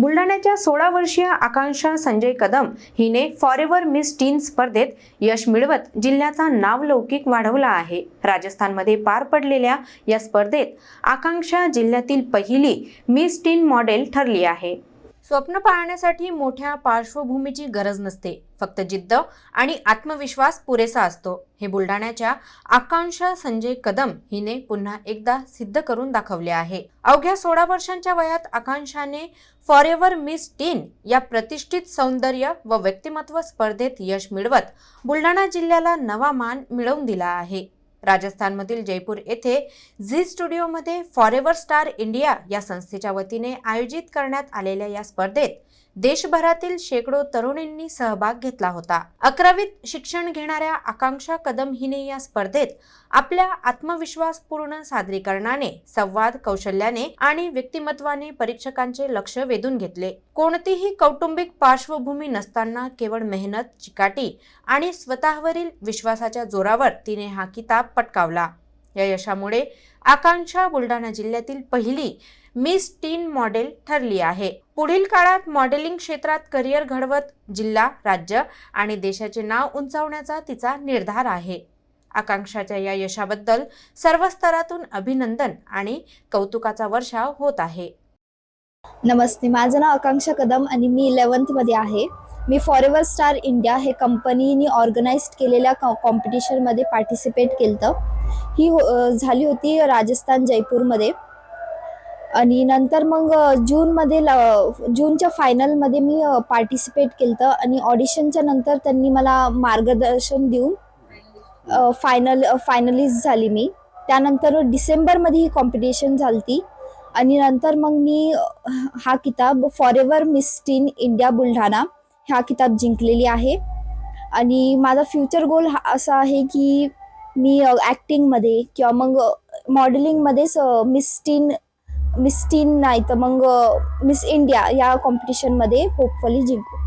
बुलढाण्याच्या सोळा वर्षीय आकांक्षा संजय कदम हिने फॉरेव्हर मिस टीन स्पर्धेत यश मिळवत जिल्ह्याचा नावलौकिक वाढवला आहे. राजस्थानमध्ये पार पडलेल्या या स्पर्धेत आकांक्षा जिल्ह्यातील पहिली मिस टीन मॉडेल ठरली आहे. स्वप्न पाळण्यासाठी मोठ्या पार्श्वभूमीची गरज नसते. फक्त जिद्द आणि आत्मविश्वास पुरेसा असतो. हे बुलढाण्याच्या आकांक्षा संजय कदम हिने पुन्हा एकदा सिद्ध करून दाखवले आहे. अवघ्या सोळा वर्षांच्या वयात आकांक्षाने फॉरेवर मिस टीन या प्रतिष्ठित सौंदर्य व व्यक्तिमत्व स्पर्धेत यश मिळवत बुलढाणा जिल्ह्याला नवा मान मिळवून दिला आहे. राजस्थानमधील जयपूर येथे झी स्टुडिओमध्ये फॉरेवर स्टार इंडिया या संस्थेच्या वतीने आयोजित करण्यात आलेल्या या स्पर्धेत देशभरातील शेकडो तरुणींनी सहभाग घेतला होता. अकरावीत शिक्षण घेणाऱ्या आकांक्षा कदम हिने या स्पर्धेत आपल्या आत्मविश्वासपूर्ण सादरीकरणाने संवाद कौशल्याने आणि व्यक्तिमत्वाने परीक्षकांचे लक्ष वेधून घेतले. कोणतीही कौटुंबिक पार्श्वभूमी नसताना केवळ मेहनत चिकाटी आणि स्वतःवरील विश्वासाच्या जोरावर तिने हा किताब पटकावला. या यशामुळे आकांक्षा बुलढाणा जिल्ह्यातील पहिली मिस टीन मॉडेल ठरली आहे. पुढील काळात मॉडेलिंग क्षेत्रात करिअर घडवत जिल्हा राज्य आणि देशाचे नाव उंचावण्याचा तिचा निर्धार आहे. आकांक्षाच्या या यशाबद्दल सर्व स्तरातून अभिनंदन आणि कौतुकाचा वर्षाव होत आहे. नमस्ते माझं नाव आकांक्षा कदम आणि मी इलेवन्थमध्ये आहे. मी फॉरेवर स्टार इंडिया हे कंपनीने ऑर्गनाईज केलेल्या कॉ कॉम्पिटिशनमध्ये पार्टिसिपेट केलं ही हो झाली होती राजस्थान जयपूरमध्ये. आणि नंतर मग जूनमध्ये ल जूनच्या फायनलमध्ये मी पार्टिसिपेट केलं आणि ऑडिशनच्या नंतर त्यांनी मला मार्गदर्शन देऊन फायनल फायनलिस्ट झाली मी. त्यानंतर डिसेंबरमध्ये ही कॉम्पिटिशन झाली आणि नंतर मग मी हा किताब forever miss teen India Buldhana हा किताब जिंकलेली आहे. आणि माझा फ्युचर गोल हा असा आहे की मी ॲक्टिंगमध्ये किंवा मग मॉडेलिंगमध्येच मिस टीन मिस टीन नाही तर मग मिस इंडिया या कॉम्पिटिशनमध्ये होपफुली जिंकू.